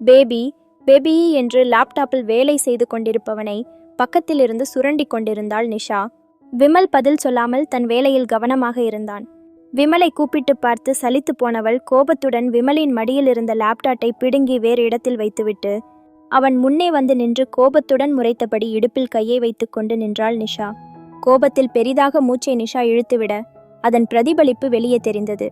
Baby baby என்று லேப்டாப்பில் வேலை செய்து கொண்டிருப்பவனை பக்கத்திலிருந்து சுரண்டி கொண்டிருந்தாள் நிஷா. விமல் பதில் சொல்லாமல் தன் வேலையில் கவனமாக இருந்தான். விமலை கூப்பிட்டு பார்த்து சலித்து போனவள் கோபத்துடன் விமலின் மடியில் இருந்த லேப்டாப்பை பிடுங்கி வேறு இடத்தில் வைத்துவிட்டு அவன் முன்னே வந்து நின்று கோபத்துடன் முறைத்தபடி இடுப்பில் கையை வைத்துக்கொண்டு நின்றாள் நிஷா. கோபத்தில் பெரிதாக மூச்சை நிஷா இழுத்துவிட அதன் பிரதிபலிப்பு வெளியே தெரிந்தது.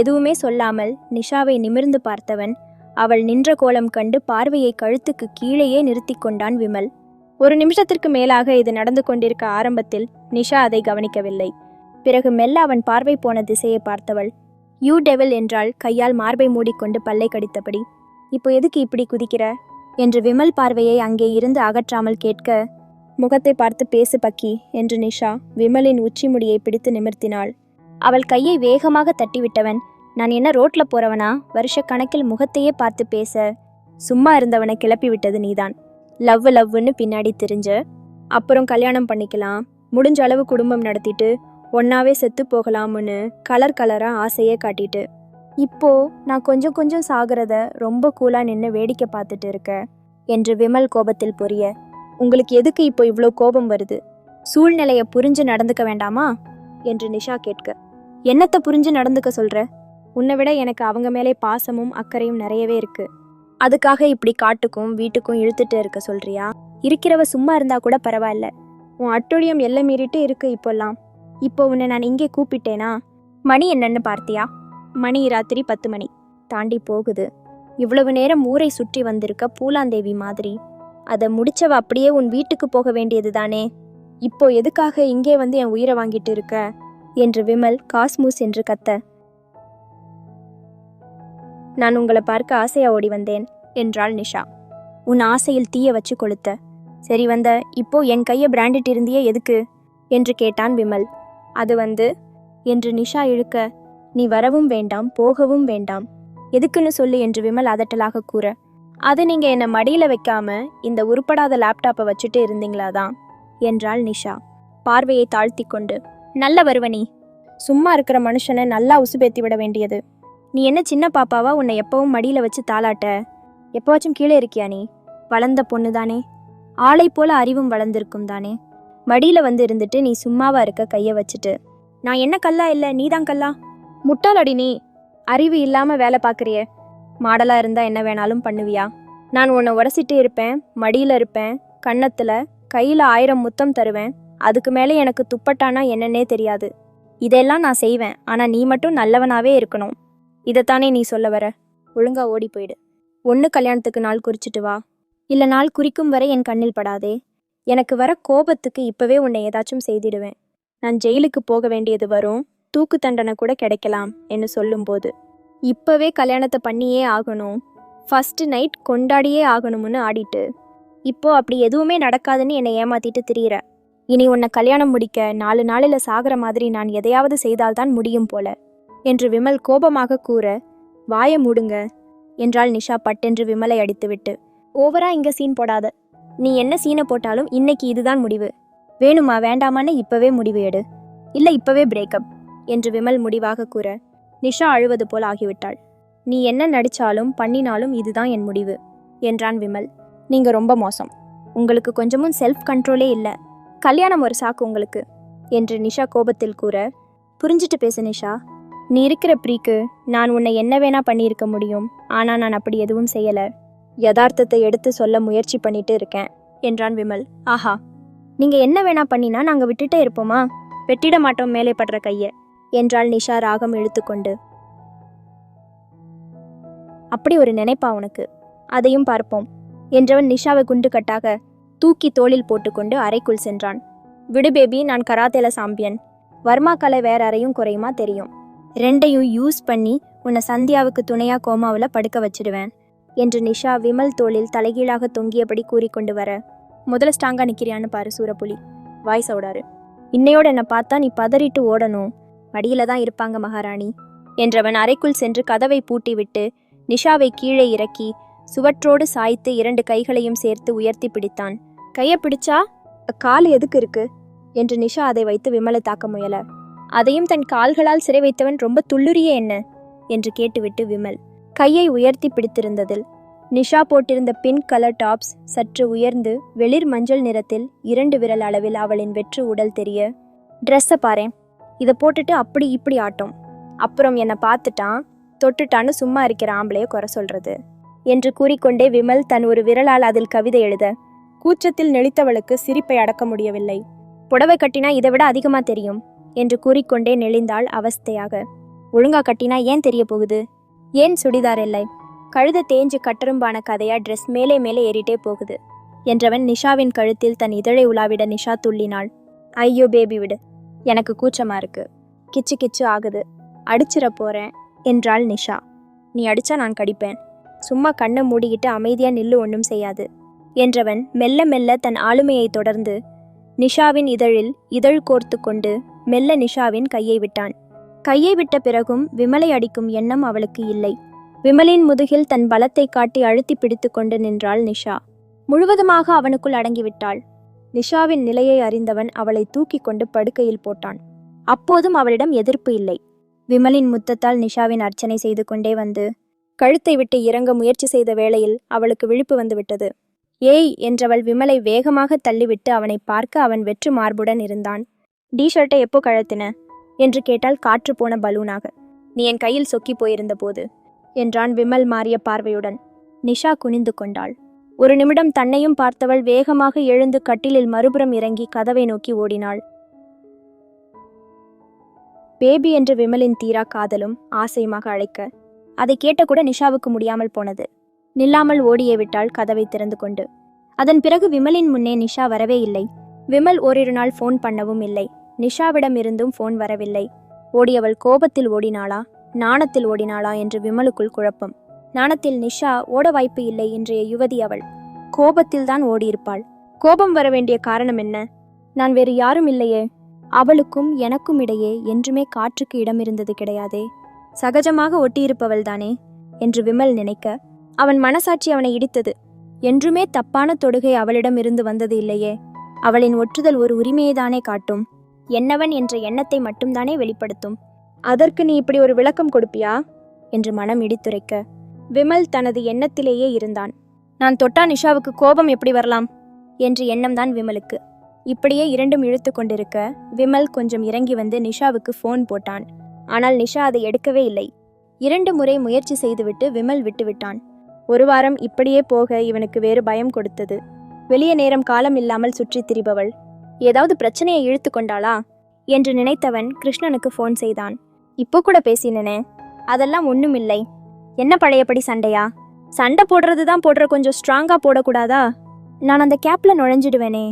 எதுவுமே சொல்லாமல் நிஷாவை நிமிர்ந்து பார்த்தவன் அவள் நின்ற கோலம் கண்டு பார்வையை கழுத்துக்கு கீழேயே நிறுத்தி கொண்டான் விமல். ஒரு நிமிஷத்திற்கு மேலாக இது நடந்து கொண்டிருக்க ஆரம்பத்தில் நிஷா அதை கவனிக்கவில்லை. பிறகு மெல்ல அவன் பார்வை போன திசையை பார்த்தவள். யூ டெவில் என்றால் கையால் மார்பை மூடிக்கொண்டு பல்லை கடித்தபடி. இப்போ எதுக்கு இப்படி குதிக்கிற? என்று விமல் பார்வையை அங்கே இருந்து அகற்றாமல் கேட்க முகத்தை பார்த்து பேசு பக்கி என்று நிஷா விமலின் உச்சி முடியை பிடித்து நிமிர்த்தினாள். அவள் கையை வேகமாக தட்டிவிட்டவன் நான் என்ன ரோட்ல போறவனா? வருஷ கணக்கில் முகத்தையே பார்த்து பேச. சும்மா இருந்தவனை கிளப்பி விட்டது நீதான். லவ் லவ்னு பின்னாடி தெரிஞ்ச. அப்புறம் கல்யாணம் பண்ணிக்கலாம். முடிஞ்ச அளவு குடும்பம் நடத்திட்டு ஒன்னாவே செத்து போகலாம்னு கலர் கலரா ஆசையே காட்டிட்டு. இப்போ நான் கொஞ்சம் கொஞ்சம் சாகிறத ரொம்ப கூலா நின்று வேடிக்கை பார்த்துட்டு இருக்க. என்று விமல் கோபத்தில் பொரிய. உங்களுக்கு எதுக்கு இப்போ இவ்வளோ கோபம் வருது? சூழ்நிலையை புரிஞ்சு நடந்துக்க வேண்டாமா? என்று நிஷா கேட்க. என்னத்தை புரிஞ்சு நடந்துக்க சொல்கிற உன்னை விட எனக்கு அவங்க மேலே பாசமும் அக்கறையும் நிறையவே இருக்கு. அதுக்காக இப்படி காட்டுக்கும் வீட்டுக்கும் இழுத்துட்டு இருக்க சொல்றியா? இருக்கிறவ சும்மா இருந்தா கூட பரவாயில்ல. உன் அட்டுழியம் எல்லை மீறிட்டு இருக்கு இப்போல்லாம். இப்போ உன்னை நான் இங்கே கூப்பிட்டேனா? மணி என்னன்னு பார்த்தியா? மணி ராத்திரி பத்து மணி. தாண்டி போகுது. இவ்வளவு நேரம் ஊரை சுற்றி வந்திருக்க பூலாந்தேவி மாதிரி. அதை முடிச்சவ அப்படியே உன் வீட்டுக்கு போக வேண்டியது தானே? இப்போ எதுக்காக இங்கே வந்து என் உயிரை வாங்கிட்டு இருக்க? என்று விமல் காஸ்மூஸ் என்று கத்த. நான் உங்களை பார்க்க ஆசையா ஓடி வந்தேன் என்றாள் நிஷா. உன் ஆசையில் தீய வச்சு கொளுத்த. சரி வந்த இப்போ என் கையை பிராண்டிட் இருந்தியே எதுக்கு? என்று கேட்டான் விமல். அது வந்து என்று நிஷா இழுக்க நீ வரவும் வேண்டாம் போகவும் வேண்டாம். எதுக்குன்னு சொல்லு என்று விமல் அதட்டலாக கூற. அது நீங்க என்னை மடியில வைக்காம இந்த உருப்படாத லேப்டாப்பை வச்சுட்டு இருந்தீங்களாதான் என்றாள் நிஷா. பார்வையை தாழ்த்தி கொண்டு நல்ல வருவனி. சும்மா இருக்கிற மனுஷனை நல்லா உசுபேத்தி விட வேண்டியது. நீ என்ன சின்ன பாப்பாவா உன்னை எப்பவும் மடியில் வச்சு தாளாட்ட? எப்பவாச்சும் கீழே இருக்கியா நீ? வளர்ந்த பொண்ணு தானே ஆளை போல அறிவும் வளர்ந்திருக்கும் தானே. மடியில் வந்து இருந்துட்டு நீ சும்மாவா இருக்க கையை வச்சுட்டு. நான் என்ன கல்லா இல்லை நீதான் கல்லா? முட்டாளடி நீ. அறிவு இல்லாமல் வேலை பார்க்குறியே மாடலா இருந்தா என்ன வேணாலும் பண்ணுவியா? நான் உன்னை உரசிட்டு இருப்பேன் மடியில் இருப்பேன் கன்னத்துல கையில் ஆயிரம் முத்தம் தருவேன். அதுக்கு மேலே எனக்கு துப்பட்டானா என்னன்னே தெரியாது. இதெல்லாம் நான் செய்வேன் ஆனால் நீ மட்டும் நல்லவனாவே இருக்கணும். இதைத்தானே நீ சொல்ல வர? ஒழுங்கா ஓடி போயிடு ஒன்று கல்யாணத்துக்கு நாள் குறிச்சிட்டு வா. இல்லை நாள் குறிக்கும் வரை என் கண்ணில் படாதே. எனக்கு வர கோபத்துக்கு இப்போவே உன்னை ஏதாச்சும் செய்திடுவேன். நான் ஜெயிலுக்கு போக வேண்டியது வரும். தூக்கு தண்டனை கூட கிடைக்கலாம் என்று சொல்லும்போது. இப்போவே கல்யாணத்தை பண்ணியே ஆகணும். ஃபஸ்ட்டு நைட் கொண்டாடியே ஆகணும்னு ஆடிட்டு. இப்போ அப்படி எதுவுமே நடக்காதுன்னு என்னை ஏமாத்திட்டு திரியிற. இனி உன்னை கல்யாணம் முடிக்க நாலு நாளில் சாகிற மாதிரி நான் எதையாவது செய்தால்தான் முடியும் போல. என்று விமல் கோபமாக கூற வாய மூடுங்க என்றாள் நிஷா பட்டென்று விமலை அடித்துவிட்டு. ஓவரா இங்க சீன் போடாத. நீ என்ன சீனை போட்டாலும் இன்னைக்கு இதுதான் முடிவு. வேணுமா வேண்டாமான்னு இப்பவே முடிவு எடு. இல்ல இப்பவே பிரேக்கப் என்று விமல் முடிவாக கூற நிஷா அழுவது போல் ஆகிவிட்டாள். நீ என்ன நடிச்சாலும் பண்ணினாலும் இதுதான் என் முடிவு என்றான் விமல். நீங்க ரொம்ப மோசம். உங்களுக்கு கொஞ்சமும் செல்ஃப் கண்ட்ரோலே இல்ல. கல்யாணம் ஒரு சாக்கு உங்களுக்கு என்று நிஷா கோபத்தில் கூற புரிஞ்சிட்டு பேசு நிஷா. நீ இருக்கிற ப்ரீக்கு நான் உன்னை என்ன வேணா பண்ணியிருக்க முடியும் ஆனா நான் அப்படி எதுவும் செய்யல. யதார்த்தத்தை எடுத்து சொல்ல முயற்சி பண்ணிட்டு இருக்கேன் என்றான் விமல். ஆஹா. நீங்க என்ன வேணா பண்ணினா நாங்க விட்டுட்டே இருப்போமா? வெட்டிட மாட்டோம் மேலே படுற கைய என்றாள் நிஷா ராகம் இழுத்துக்கொண்டு. அப்படி ஒரு நினைப்பா உனக்கு? அதையும் பார்ப்போம் என்றவன் நிஷாவை குண்டு கட்டாக தூக்கி தோளில் போட்டுக்கொண்டு அறைக்குள் சென்றான். விடு பேபி நான் கராத்தேல சாம்பியன். வர்மா கலை வேற அறையும் குறையுமா தெரியும். ரெண்டையும் யூஸ் பண்ணி உன்னை சந்தியாவுக்கு துணையா கோமாவில் படுக்க வச்சிடுவேன் என்று நிஷா விமல் தோளில் தலைகீழாக தொங்கியபடி கூறிக்கொண்டு வர. முதல்ல ஸ்ட்ராங்காக நிற்கிறியான்னு பாரு சூரப்புலி வாய்ஸ் அவுடாரு இன்னையோட என்னை பார்த்தா நீ பதறிட்டு ஓடணும். மடியில தான் இருப்பாங்க மகாராணி என்றவன் அறைக்குள் சென்று கதவை பூட்டிவிட்டு நிஷாவை கீழே இறக்கி சுவற்றோடு சாய்த்து இரண்டு கைகளையும் சேர்த்து உயர்த்தி பிடித்தான். கையை பிடிச்சா? கால் எதுக்கு இருக்கு? என்று நிஷா அதை வைத்து விமலை தாக்க முயல. அதையும் தன் கால்களால் சிறை வைத்தவன் ரொம்ப துள்ளுரிய என்ன? என்று கேட்டுவிட்டு விமல். கையை உயர்த்தி பிடித்திருந்ததில் நிஷா போட்டிருந்த பிங்க் கலர் டாப்ஸ் சற்று உயர்ந்து வெளிர் மஞ்சள் நிறத்தில் இரண்டு விரல் அளவில் அவளின் வெற்று உடல் தெரிய ட்ரெஸ்ஸை பாரேன். இதை போட்டுட்டு அப்படி இப்படி ஆட்டும். அப்புறம் என்னை பார்த்துட்டான் தொட்டுட்டான்னு சும்மா இருக்கிற ஆம்பளைய குறை சொல்றது என்று கூறிக்கொண்டே விமல் தன் ஒரு விரலால் அதில் கவிதை எழுத கூச்சத்தில் நெளித்தவளுக்கு சிரிப்பை அடக்க முடியவில்லை. புடவை கட்டினா இதை விட அதிகமாக தெரியும். என்று கூறிக்கொண்டே நெளிந்தாள் அவஸ்தையாக. ஒழுங்கா கட்டினா ஏன் தெரிய போகுது? ஏன் சுடிதார் இல்லை? கழுத தேஞ்சு கட்டரும்பான கதையா ட்ரெஸ் மேலே மேலே ஏறிட்டே போகுது என்றவன் நிஷாவின் கழுத்தில் தன் இதழை உலாவிட நிஷா துள்ளினாள். ஐயோ பேபி விடு. எனக்கு கூச்சமா இருக்கு. கிச்சு கிச்சு ஆகுது. அடிச்சிட போறேன் என்றாள் நிஷா. நீ அடிச்சா நான் கடிப்பேன். சும்மா கண்ணை மூடிக்கிட்டு அமைதியா நில்லு ஒன்றும் செய்யாது என்றவன் மெல்ல மெல்ல தன் ஆளுமையை தொடர்ந்து நிஷாவின் இதழில் இதழ் கோர்த்து கொண்டு மெல்ல நிஷாவின் கையை விட்டான். கையை விட்ட பிறகும் விமலை அடிக்கும் எண்ணம் அவளுக்கு இல்லை. விமலின் முதுகில் தன் பலத்தை காட்டி அழுத்தி பிடித்து கொண்டு நின்றாள் நிஷா. முழுவதுமாக அவனுக்குள் அடங்கிவிட்டாள். நிஷாவின் நிலையை அறிந்தவன் அவளை தூக்கி கொண்டு படுக்கையில் போட்டான். அப்போதும் அவளிடம் எதிர்ப்பு இல்லை. விமலின் முத்தத்தால் நிஷாவின் அர்ச்சனை செய்து கொண்டே வந்து கழுத்தை விட்டு இறங்க முயற்சி செய்த வேளையில் அவளுக்கு விழிப்பு வந்துவிட்டது ஏய் என்றவள் விமலை வேகமாக தள்ளிவிட்டு அவனை பார்க்க அவன் வெற்று மார்புடன் இருந்தான். டி ஷர்ட்டை எப்போ கழத்தின என்று கேட்டால் காற்று போன பலூனாக. நீ என் கையில் சொக்கி போயிருந்த போது என்றான் விமல் மாறிய பார்வையுடன். நிஷா குனிந்து கொண்டாள். ஒரு நிமிடம் தன்னையும் பார்த்தவள் வேகமாக எழுந்து கட்டிலில் மறுபுறம் இறங்கி கதவை நோக்கி ஓடினாள். பேபி என்ற விமலின் தீரா காதலும் ஆசையுமாக அழைக்க. அதை கேட்ட கூட நிஷாவுக்கு முடியாமல் போனது. நில்லாமல் ஓடியே விட்டாள் கதவை திறந்து கொண்டு. அதன் பிறகு விமலின் முன்னே நிஷா வரவே இல்லை. விமல் ஓரிரு நாள் ஃபோன் பண்ணவும் இல்லை. நிஷாவிடம் இருந்தும் ஃபோன் வரவில்லை. ஓடியவள் கோபத்தில் ஓடினாளா? நாணத்தில் ஓடினாளா என்று விமலுக்குள் குழப்பம். நாணத்தில் நிஷா ஓட வாய்ப்பு இல்லை இன்றைய யுவதி அவள். கோபத்தில் தான் ஓடியிருப்பாள். கோபம் வர வேண்டிய காரணம் என்ன? நான் வேறு யாரும் இல்லையே. அவளுக்கும் எனக்கும் இடையே என்றுமே காற்றுக்கு இடம் இருந்தது கிடையாதே. சகஜமாக ஒட்டியிருப்பவள்தானே என்று விமல் நினைக்க அவன் மனசாட்சி அவனை இடித்தது. என்றுமே தப்பான தொடுகை அவளிடம் இருந்து வந்தது இல்லையே. அவளின் ஒற்றுதல் ஒரு உரிமையைதானே காட்டும். என்னவன் என்ற எண்ணத்தை மட்டும்தானே வெளிப்படுத்தும். அதற்கு நீ இப்படி ஒரு விளக்கம் கொடுப்பியா? என்று மனம் இடித்துரைக்க. விமல் தனது எண்ணத்திலேயே இருந்தான். நான் தொட்டா நிஷாவுக்கு கோபம் எப்படி வரலாம்? என்ற எண்ணம்தான் விமலுக்கு. இப்படியே இரண்டும் இழுத்து கொண்டிருக்க விமல் கொஞ்சம் இறங்கி வந்து நிஷாவுக்கு ஃபோன் போட்டான். ஆனால் நிஷா அதை எடுக்கவே இல்லை. இரண்டு முறை முயற்சி செய்துவிட்டு விமல் விட்டுவிட்டான். ஒரு வாரம் இப்படியே போக இவனுக்கு வேறு பயம் கொடுத்தது. வெளிய நேரம் காலம் இல்லாமல் சுற்றித் திரிபவள். ஏதாவது பிரச்சனையை இழுத்து கொண்டாளா? என்று நினைத்தவன் கிருஷ்ணனுக்கு ஃபோன் செய்தான். இப்போ கூட பேசினனே. அதெல்லாம் ஒன்றுமில்லை என்ன பழையபடி சண்டையா? சண்டை போடுறது தான் போடுற கொஞ்சம் ஸ்ட்ராங்காக போடக்கூடாதா? நான் அந்த கேப்ல நுழைஞ்சிடுவேனே.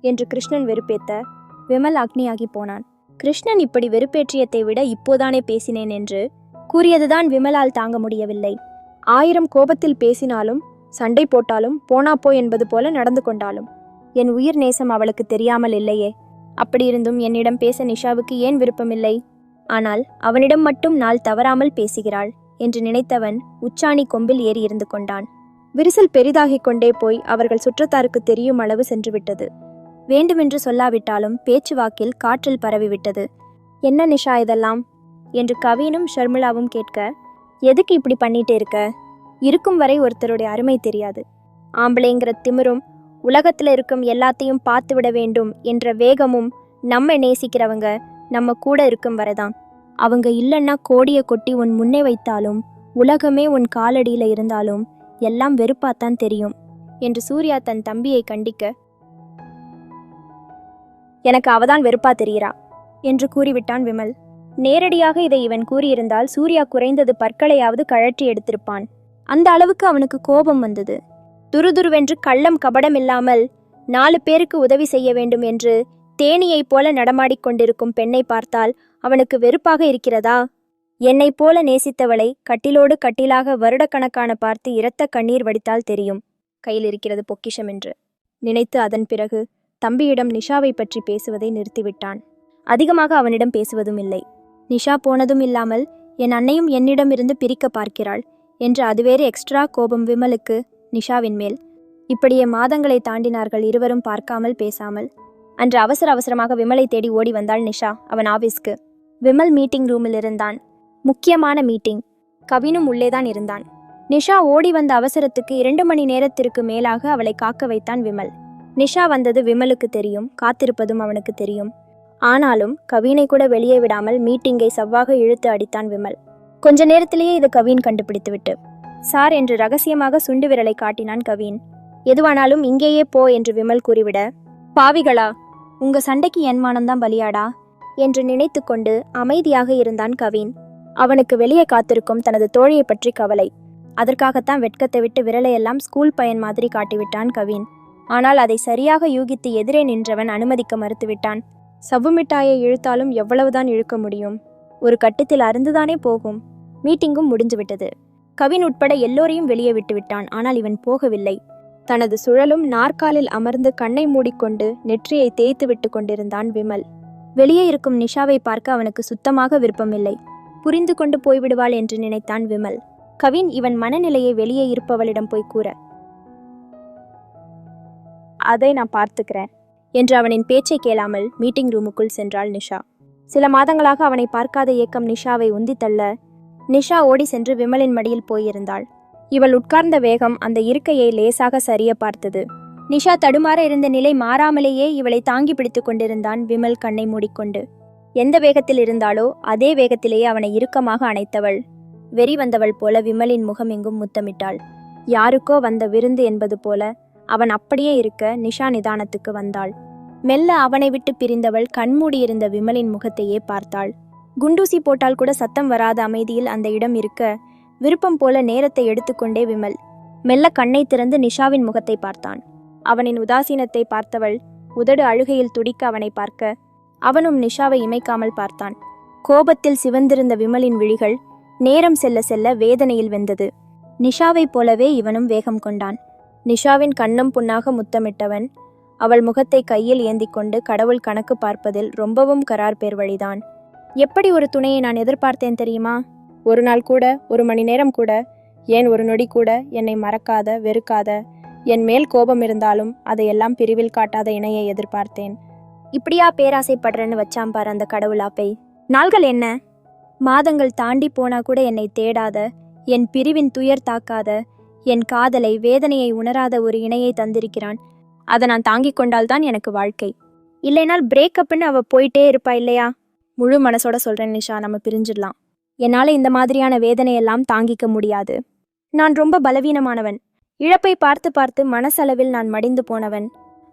என்று கிருஷ்ணன் வெறுப்பேத்த விமல் அக்னியாகி போனான். கிருஷ்ணன் இப்படி வெறுப்பேற்றியத்தை விட இப்போதானே பேசினேன் என்று கூறியதுதான் விமலால் தாங்க முடியவில்லை. ஆயிரம் கோபத்தில் பேசினாலும் சண்டை போட்டாலும் போனா போ என்பது போல நடந்து கொண்டாலும். என் உயிர் நேசம் அவளுக்கு தெரியாமல் இல்லையே. அப்படியிருந்தும் என்னிடம் பேச நிஷாவுக்கு ஏன் விருப்பமில்லை? ஆனால் அவனிடம் மட்டும் நாள் தவறாமல் பேசுகிறாள் என்று நினைத்தவன் உச்சாணி கொம்பில் ஏறி இருந்து கொண்டான். விரிசல் பெரிதாகிக் கொண்டே போய் அவர்கள் சுற்றத்தாருக்கு தெரியும் அளவு சென்றுவிட்டது. வேண்டுமென்று சொல்லாவிட்டாலும் பேச்சுவாக்கில் காற்றில் பரவிவிட்டது. என்ன நிஷா இதெல்லாம்? என்று கவினும் ஷர்மிளாவும் கேட்க எதுக்கு இப்படி பண்ணிட்டு இருக்க? இருக்கும் வரை ஒருத்தருடைய அருமை தெரியாது. ஆம்பளைங்கிற திமிரும் உலகத்துல இருக்கும் எல்லாத்தையும் பார்த்து விட வேண்டும் என்ற வேகமும் நம்ம நேசிக்கிறவங்க நம்ம கூட இருக்கும் வரைதான். அவங்க இல்லைன்னா கோடியை கொட்டி உன் முன்னே வைத்தாலும் உலகமே உன் காலடியில இருந்தாலும் எல்லாம் வெறுப்பாத்தான் தெரியும் என்று சூர்யா தன் தம்பியை கண்டிக்க எனக்கு அவதான் வெறுப்பா தெரிகிறா என்று கூறிவிட்டான் விமல். நேரடியாக இதை இவன் கூறியிருந்தால் சூர்யா குறைந்தது பற்களையாவது கழற்றி எடுத்திருப்பான். அந்த அளவுக்கு அவனுக்கு கோபம் வந்தது. துருதுருவென்று கள்ளம் கபடம் இல்லாமல் நாலு பேருக்கு உதவி செய்ய வேண்டும் என்று தேனியைப் போல நடமாடிக் கொண்டிருக்கும் பெண்ணை பார்த்தால் அவனுக்கு வெறுப்பாக இருக்கிறதா? என்னைப் போல நேசித்தவளை கட்டிலோடு கட்டிலாக வருடக்கணக்கான பார்த்து இரத்த கண்ணீர் வடித்தால் தெரியும். கையில் இருக்கிறது பொக்கிஷம் என்று. நினைத்து அதன் பிறகு தம்பியிடம் நிஷாவை பற்றி பேசுவதை நிறுத்திவிட்டான். அதிகமாக அவனிடம் பேசுவதும் இல்லை. நிஷா போனதும் இல்லாமல் என் அன்னையும் என்னிடமிருந்து பிரிக்க பார்க்கிறாள். என்று அதுவேறு எக்ஸ்ட்ரா கோபம் விமலுக்கு நிஷாவின் மேல். இப்படியே மாதங்களை தாண்டினார்கள் இருவரும் பார்க்காமல் பேசாமல். அன்று அவசர அவசரமாக விமலை தேடி ஓடி வந்தாள் நிஷா அவன் ஆபீஸ்க்கு. விமல் மீட்டிங் ரூமில் இருந்தான். முக்கியமான மீட்டிங் கவினும் உள்ளேதான் இருந்தான். நிஷா ஓடி வந்த அவசரத்துக்கு இரண்டு மணி நேரத்திற்கு மேலாக அவளை காக்க வைத்தான் விமல். நிஷா வந்தது விமலுக்கு தெரியும் காத்திருப்பதும் அவனுக்கு தெரியும். ஆனாலும் கவினை கூட வெளியே விடாமல் மீட்டிங்கை செவ்வாக இழுத்து அடித்தான் விமல். கொஞ்ச நேரத்திலேயே இது கவின் கண்டுபிடித்து விட்டு சார் என்று ரகசியமாக சுண்டு விரலை காட்டினான் கவின். எதுவானாலும் இங்கேயே போ என்று விமல் கூறிவிட பாவிகளா உங்க சண்டைக்கு என் மானம்தான் பலியாடா என்று நினைத்து கொண்டு அமைதியாக இருந்தான் கவின். அவனுக்கு வெளியே காத்திருக்கும் தனது தோழியை பற்றி கவலை. அதற்காகத்தான் வெட்கத்தை விட்டு விரலையெல்லாம் ஸ்கூல் பையன் மாதிரி காட்டிவிட்டான் கவின். ஆனால் அதை சரியாக யூகித்து எதிரே நின்றவன் அனுமதிக்க மறுத்துவிட்டான். சவ்வு மிட்டாயை இழுத்தாலும் எவ்வளவுதான் இழுக்க முடியும்? ஒரு கட்டத்தில் அருந்துதானே போகும். மீட்டிங்கும் முடிஞ்சுவிட்டது கவின் உட்பட எல்லோரையும் வெளியே விட்டுவிட்டான். ஆனால் இவன் போகவில்லை. தனது சுழலும் நாற்காலில் அமர்ந்து கண்ணை மூடிக்கொண்டு நெற்றியை தேய்த்து விட்டு கொண்டிருந்தான் விமல். வெளியே இருக்கும் நிஷாவை பார்க்க அவனுக்கு சுத்தமாக விருப்பமில்லை. புரிந்து கொண்டு போய்விடுவாள் என்று நினைத்தான் விமல். கவின் இவன் மனநிலையை வெளியே இருப்பவளிடம் போய் கூற அதை நான் பார்த்துக்கிறேன் என்று அவனின் பேச்சை கேளாமல் மீட்டிங் ரூமுக்குள் சென்றாள் நிஷா. சில மாதங்களாக அவனை பார்க்காத ஏக்கம் நிஷாவை உந்தித்தள்ள நிஷா ஓடி சென்று விமலின் மடியில் போயிருந்தாள். இவள் உட்கார்ந்த வேகம் அந்த இருக்கையை லேசாக சரிய பார்த்தது. நிஷா தடுமாற இருந்த நிலை மாறாமலேயே இவளை தாங்கி பிடித்து கொண்டிருந்தான் விமல் கண்ணை மூடிக்கொண்டு. எந்த வேகத்தில் இருந்தாலோ அதே வேகத்திலேயே அவனை இறுக்கமாக அணைத்தவள். வெறி வந்தவள் போல விமலின் முகம் எங்கும் முத்தமிட்டாள். யாருக்கோ வந்த விருந்து என்பது போல அவன் அப்படியே இருக்க நிஷா நிதானத்துக்கு வந்தாள். மெல்ல அவனை விட்டு பிரிந்தவள் கண்மூடியிருந்த விமலின் முகத்தையே பார்த்தாள். குண்டூசி போட்டால் கூட சத்தம் வராத அமைதியில் அந்த இடம் இருக்க விருப்பம் போல நேரத்தை எடுத்துக்கொண்டே விமல் மெல்ல கண்ணை திறந்து நிஷாவின் முகத்தை பார்த்தான். அவனின் உதாசீனத்தை பார்த்தவள் உதடு அழுகையில் துடிக்க அவனை பார்க்க அவனும் நிஷாவை இமைக்காமல் பார்த்தான். கோபத்தில் சிவந்திருந்த விமலின் விழிகள் நேரம் செல்ல செல்ல வேதனையில் வெந்தது. நிஷாவைப் போலவே இவனும் வேகம் கொண்டான். நிஷாவின் கண்ணும் புண்ணாக முத்தமிட்டவன் அவள் முகத்தை கையில் ஏந்தி கொண்டு கடவுள் கணக்கு பார்ப்பதில் ரொம்பவும் கரார் பேர் வழிதான். எப்படி ஒரு துணையை நான் எதிர்பார்த்தேன் தெரியுமா? ஒரு நாள் கூட ஒரு மணி நேரம் கூட ஏன் ஒரு நொடி கூட என்னை மறக்காத வெறுக்காத என் மேல் கோபம் இருந்தாலும் அதையெல்லாம் பிரிவில் காட்டாத இணையை எதிர்பார்த்தேன். இப்படியா பேராசைப்படுறேன்னு வச்சாம் பார் அந்த கடவுளாப்பை நாள்கள் என்ன? மாதங்கள் தாண்டி போனா கூட என்னை தேடாத என் பிரிவின் துயர் தாக்காத என் காதலை வேதனையை உணராத ஒரு இணையை தந்திருக்கிறான். அதை நான் தாங்கிக் கொண்டால்தான் எனக்கு வாழ்க்கை. இல்லைனால் பிரேக்கப்னு அவ போயிட்டே இருப்பா இல்லையா? முழு மனசோட சொல்றேன் நிஷா நம்ம பிரிஞ்சிடலாம். என்னால இந்த மாதிரியான வேதனையெல்லாம் தாங்கிக்க முடியாது. நான் ரொம்ப பலவீனமானவன். இழப்பை பார்த்து பார்த்து மனசளவில் நான் மடிந்து போனவன்.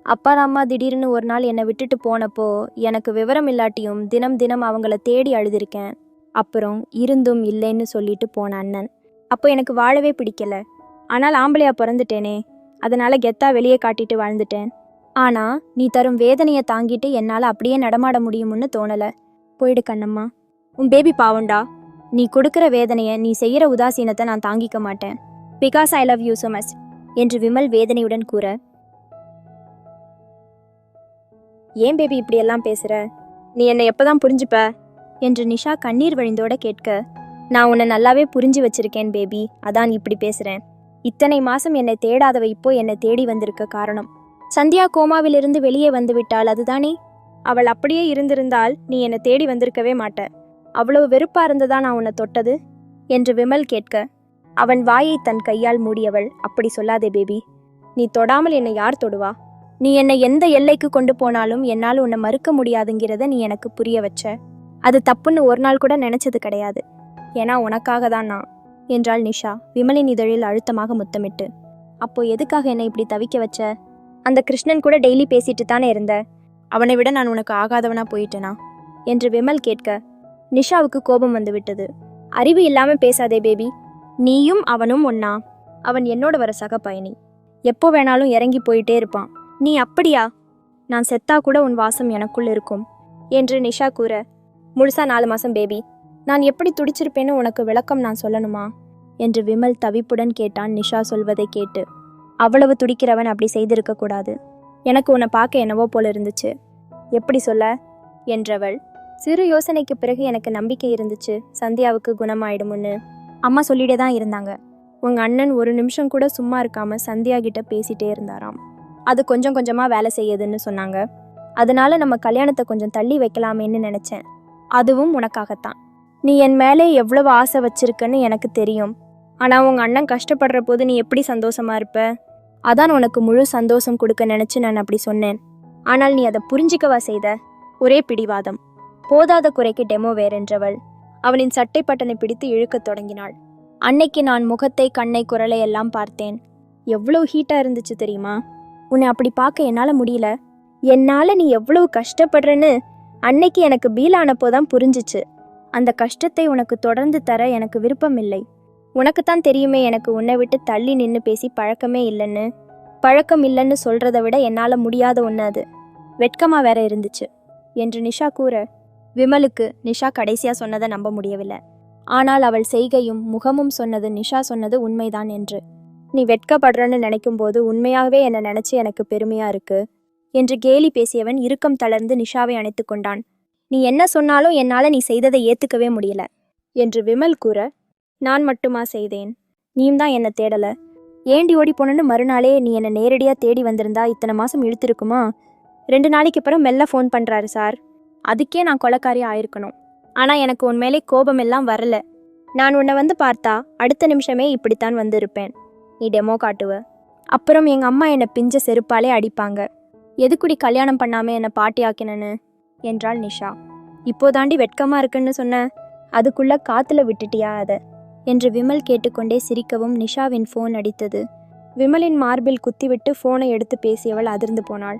அப்பா அம்மா திடீர்னு ஒரு நாள் என்னை விட்டுட்டு போனப்போ எனக்கு விவரம் இல்லாட்டியும் தினம் தினம் அவங்கள தேடி அழுதிருக்கேன். அப்புறம் இருந்தும் இல்லைன்னு சொல்லிட்டு போன அண்ணன். அப்போ எனக்கு வாழவே பிடிக்கல. ஆனால் ஆம்பளையா பிறந்துட்டேனே. அதனால கெத்தா வெளியே காட்டிட்டு வாழ்ந்துட்டேன். ஆனா நீ தரும் வேதனையை தாங்கிட்டு என்னால் அப்படியே நடமாட முடியும்னு தோணல. போயிடு கண்ணம்மா. உன் பேபி பாவண்டா நீ கொடுக்குற வேதனையை நீ செய்யற உதாசீனத்தை நான் தாங்கிக்க மாட்டேன். Because I love you so much என்று விமல் வேதனையுடன் கூற. ஏன் பேபி இப்படியெல்லாம் பேசுற? நீ என்னை எப்பதான் புரிஞ்சுப்ப? என்று நிஷா கண்ணீர் வழிந்தோட கேட்க. நான் உன்னை நல்லாவே புரிஞ்சு வச்சிருக்கேன் பேபி அதான் இப்படி பேசுறேன். இத்தனை மாசம் என்னை தேடாதவ இப்போ என்னை தேடி வந்திருக்க காரணம். சந்தியா கோமாவிலிருந்து வெளியே வந்துவிட்டாள் அதுதானே? அவள் அப்படியே இருந்திருந்தால் நீ என்னை தேடி வந்திருக்கவே மாட்ட. அவ்வளவு வெறுப்பா இருந்ததா நான் உன்னை தொட்டது? என்று விமல் கேட்க. அவன் வாயை தன் கையால் மூடியவள் அப்படி சொல்லாதே பேபி. நீ தொடாமல் என்னை யார் தொடுவா? நீ என்னை எந்த எல்லைக்கு கொண்டு போனாலும் என்னால் உன்னை மறுக்க முடியாதுங்கிறத நீ எனக்கு புரிய வச்ச. அது தப்புன்னு ஒரு நாள் கூட நினைச்சது கிடையாது. ஏன்னா உனக்காக தான் நான். என்றாள் நிஷா விமலின் இதழில் அழுத்தமாக முத்தமிட்டு. அப்போ எதுக்காக என்னை இப்படி தவிக்க வச்ச? அந்த கிருஷ்ணன் கூட டெய்லி பேசிட்டு தானே இருந்த? அவனை விட நான் உனக்கு ஆகாதவனா போயிட்டேனா? என்று விமல் கேட்க நிஷாவுக்கு கோபம் வந்து விட்டது. அறிவு இல்லாம பேசாதே பேபி. நீயும் அவனும் ஒன்னா. அவன் என்னோட வர சக பயணி. எப்போ வேணாலும் இறங்கி போயிட்டே இருப்பான். நீ அப்படியா? நான் செத்தா கூட உன் வாசம் எனக்குள் இருக்கும். என்று நிஷா கூற முழுசா நாலு மாசம் பேபி. நான் எப்படி துடிச்சிருப்பேன்னு உனக்கு விளக்கம் நான் சொல்லணுமா? என்று விமல் தவிப்புடன் கேட்டான் நிஷா சொல்வதை கேட்டு. அவ்வளவு துடிக்கிறவன் அப்படி செய்திருக்க கூடாது. எனக்கு உன்னை பார்க்க என்னவோ போல இருந்துச்சு. எப்படி சொல்ல? என்றவள். சிறு யோசனைக்கு பிறகு எனக்கு நம்பிக்கை இருந்துச்சு. சந்தியாவுக்கு குணமாயிடும்னு அம்மா சொல்லிட்டே தான் இருந்தாங்க. உங்க அண்ணன் ஒரு நிமிஷம் கூட சும்மா இருக்காம சந்தியா கிட்ட பேசிட்டே இருந்தாராம். அது கொஞ்சம் கொஞ்சமா வேலை செய்யுதுன்னு சொன்னாங்க. அதனால நம்ம கல்யாணத்தை கொஞ்சம் தள்ளி வைக்கலாமேன்னு நினைச்சேன். அதுவும் உனக்காகத்தான். நீ என் மேலே எவ்வளவு ஆசை வச்சிருக்கன்னு எனக்கு தெரியும். ஆனால் உங்கள் அண்ணன் கஷ்டப்படுற போது நீ எப்படி சந்தோஷமா இருப்ப? அதான் உனக்கு முழு சந்தோஷம் கொடுக்க நினச்சி நான் அப்படி சொன்னேன். ஆனால் நீ அதை புரிஞ்சிக்கவா செய்த? ஒரே பிடிவாதம். போதாத குறைக்கு டெமோ வேறென்றவள். அவனின் சட்டை பட்டனை பிடித்து இழுக்கத் தொடங்கினாள். அன்னைக்கு நான் முகத்தை கண்ணை குரலை எல்லாம் பார்த்தேன். எவ்வளோ ஹீட்டாக இருந்துச்சு தெரியுமா? உன்னை அப்படி பார்க்க என்னால் முடியல. என்னால் நீ எவ்வளவு கஷ்டப்படுறன்னு அன்னைக்கு எனக்கு பீலானப்போ தான் புரிஞ்சிச்சு. அந்த கஷ்டத்தை உனக்கு தொடர்ந்து தர எனக்கு விருப்பம் இல்லை தெரியுமே எனக்கு உன்னை விட்டு தள்ளி நின்று பேசி பழக்கமே இல்லைன்னு. பழக்கம் இல்லைன்னு சொல்றதை விட என்னால் முடியாத ஒன்று அது. வெட்கமா வேற இருந்துச்சு. என்று நிஷா கூற விமலுக்கு நிஷா கடைசியா சொன்னதை நம்ப முடியவில்லை. ஆனால் அவள் செய்கையும் முகமும் சொன்னது நிஷா சொன்னது உண்மைதான் என்று. நீ வெட்கப்படுறன்னு நினைக்கும் போது உண்மையாகவே என்னை நினைச்சு எனக்கு பெருமையா இருக்கு? என்று கேலி பேசியவன் இறுக்கம் தளர்ந்து நிஷாவை அணைத்து கொண்டான். நீ என்ன சொன்னாலும் என்னால் நீ செய்ததை ஏற்றுக்கவே முடியல. என்று விமல் கூற நான் மட்டுமா செய்தேன்? நீயும் தான் என்னை தேடலை. ஏண்டி ஓடி போனன்னு மறுநாளே நீ என்னை நேரடியாக தேடி வந்திருந்தா இத்தனை மாதம் இழுத்துருக்குமா? ரெண்டு நாளைக்கு அப்புறம் மெல்ல ஃபோன் பண்ணுறாரு சார் அதுக்கே நான் கொலக்காரி ஆயிருக்கணும். ஆனால் எனக்கு உன் மேலே கோபம் எல்லாம் வரல. நான் உன்னை வந்து பார்த்தா அடுத்த நிமிஷமே இப்படித்தான் வந்திருப்பேன் நீ டெமோ காட்டுவ. அப்புறம் எங்கள் அம்மா என்னை பிஞ்ச செருப்பாலே அடிப்பாங்க. எதுக்குடி கல்யாணம் பண்ணாமல் என்னை பாட்டி ஆக்கினன்னு? என்றாள் நிஷா. இப்போதாண்டி வெட்கமா இருக்குன்னு சொன்ன அதுக்குள்ள காத்துல விட்டுட்டியா அத? என்று விமல் கேட்டுக்கொண்டே சிரிக்கவும் நிஷாவின் ஃபோன் அடித்தது. விமலின் மார்பில் குத்திவிட்டு ஃபோனை எடுத்து பேசியவள் அதிர்ந்து போனாள்.